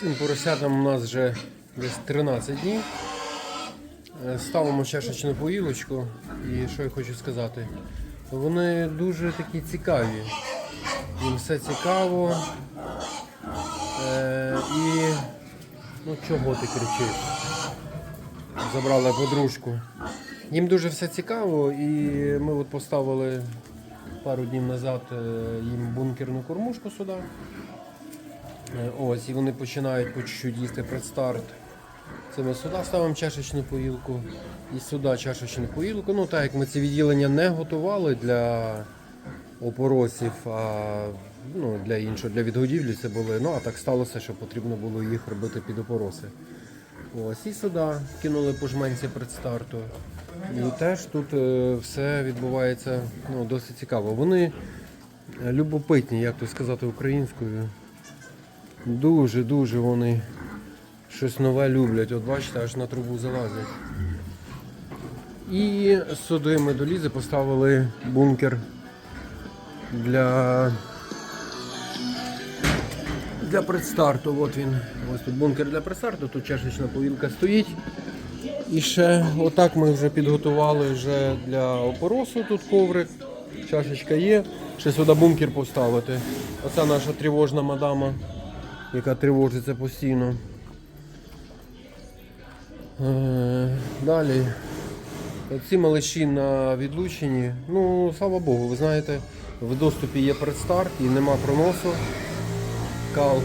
Цим поросятам у нас вже десь 13 днів. Е, Ставимо чашечну поїлочку і що я хочу сказати. Вони дуже такі цікаві. Їм все цікаво. Е, і ну чого ти кричиш? Забрали подружку. Їм дуже все цікаво, і ми от поставили пару днів назад е, їм бункерну кормушку сюди. Е, Ось, і вони починають по чуть-чуть їсти предстарт. Це ми сюди ставимо чашечну поїлку і сюди чашечну поїлку. Ну так як ми ці відділення не готували для опоросів, а ну, для іншого, для відгодівлі це були. Ну а так сталося, що потрібно було їх робити під опороси. Ось і сюди кинули по жменці предстарту. І теж тут е, все відбувається ну, досить цікаво. Вони любопитні, як то сказати українською. Дуже-дуже вони щось нове люблять. От бачите, аж на трубу залазять. І сюди ми до Лізи поставили бункер для, для предстарту. От він. Ось тут бункер для предстарту, тут чашечна повілка стоїть. І ще отак ми вже підготували вже для опоросу тут коврик. Чашечка є. Ще сюди бункер поставити. Оце наша тривожна мадама, яка тривожиться постійно. Е, Далі. Ці малиші на відлученні. Ну, слава Богу, ви знаєте, в доступі є предстарт і нема проносу. Кал,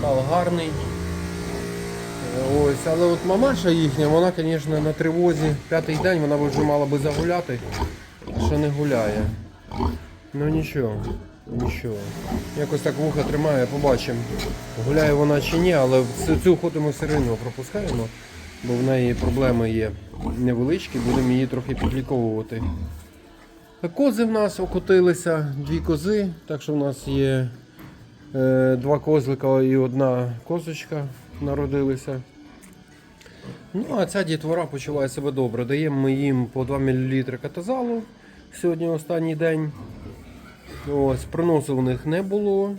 кал гарний. Ось, але от мамаша їхня, вона, звісно, на тривозі. П'ятий день вона вже мала би загуляти, а ще не гуляє. Ну нічого, нічого. Якось так вуха тримає, побачимо. Гуляє вона чи ні, але цю, охоту ми все одно пропускаємо, бо в неї проблеми є невеличкі, будемо її трохи підліковувати. Кози в нас окотилися, дві кози, так що в нас є два козлика і одна козочка народилися. Ну, а ця дітвора почуває себе добре. Даємо ми їм по 2 мл катазалу сьогодні останній день. Ось, проносу в них не було.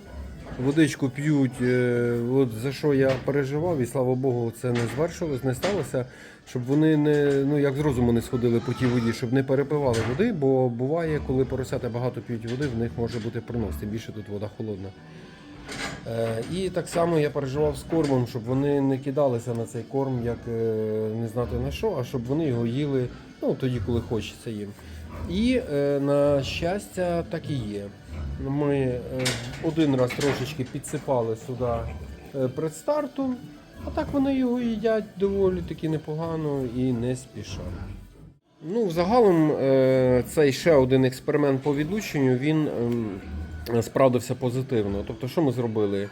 Водичку п'ють, е, от за що я переживав, і слава Богу, це не звершилось, не сталося, щоб вони не, ну як з розуму не сходили по тій воді, щоб не перепивали води, бо буває, коли поросята багато п'ють води, в них може бути пронос, тим більше тут вода холодна. Е, І так само я переживав з кормом, щоб вони не кидалися на цей корм, як е, не знати на що, а щоб вони його їли ну, тоді, коли хочеться їм. І е, на щастя, так і є. Ми один раз трошечки підсипали сюди предстарту, а так вони його їдять доволі таки непогано і не спішать. Ну, взагалом, е, цей ще один експеримент по відлученню, він ем, справдився позитивно. Тобто, що ми зробили?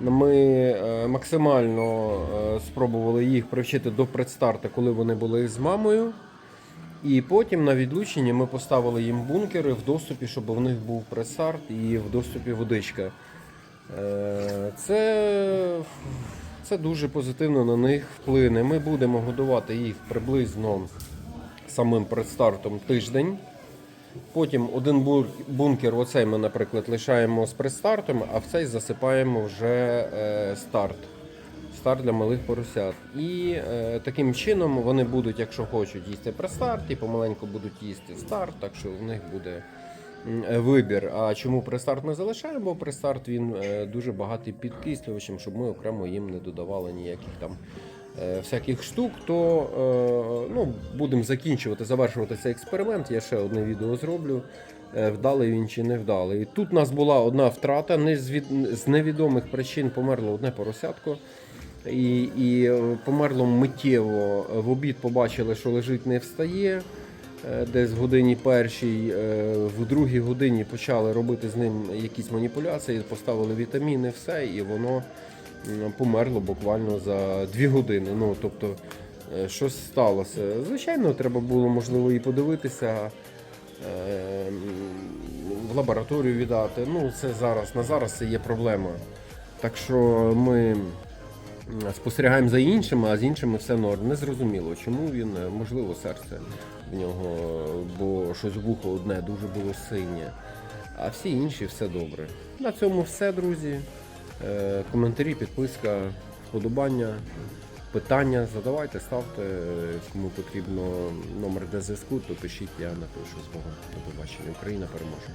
Ми е, максимально е, спробували їх привчити до предстарту, коли вони були з мамою. І потім на відлученні ми поставили їм бункери в доступі, щоб в них був предстарт і в доступі водичка. Е, Це, це дуже позитивно на них вплине. Ми будемо годувати їх приблизно самим предстартом тиждень. Потім один бункер, оцей ми, наприклад, лишаємо з предстартом, а в цей засипаємо вже е, старт. Старт для малих поросят. І е, таким чином вони будуть, якщо хочуть, їсти предстарт, і помаленьку будуть їсти старт, так що в них буде е, вибір. А чому престарт ми залишаємо? Бо престарт він е, дуже багатий підкислювачем, щоб ми окремо їм не додавали ніяких там всяких штук, то е, ну, будемо закінчувати, завершувати цей експеримент. Я ще одне відео зроблю. е, Вдалий він чи не вдалий. Тут у нас була одна втрата, не з, від... з невідомих причин померло одне поросятко. І, і е, померло миттєво. В обід побачили, що лежить, не встає. Е, Десь в годині першій, е, в другій годині почали робити з ним якісь маніпуляції, поставили вітаміни, все, і воно померло буквально за дві години. Ну, тобто, е, щось сталося. Звичайно, треба було можливо і подивитися. е, В лабораторію віддати. Ну, це зараз на зараз це є проблема. Так що ми спостерігаємо за іншими, а з іншими все норм. Не зрозуміло, чому він, е, можливо, серце в нього, бо щось вухо одне дуже було синє. а всі інші все добре. На цьому все, друзі. Е, Коментарі, підписка, вподобання, питання задавайте, ставте. Е, Кому потрібно номер для зв'язку, то пишіть, я напишу з Богом. До побачення. Україна переможе.